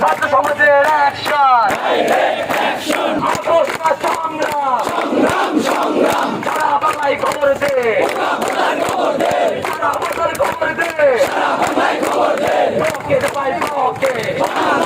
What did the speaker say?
ছাত্র সমাজের অ্যাকশন অবস্থা সংগ্রাম। সারা বাংলায় খবর দে সারা বাংলায় খবর দে ব্লকেট বাই ব্লকে ব্লকেট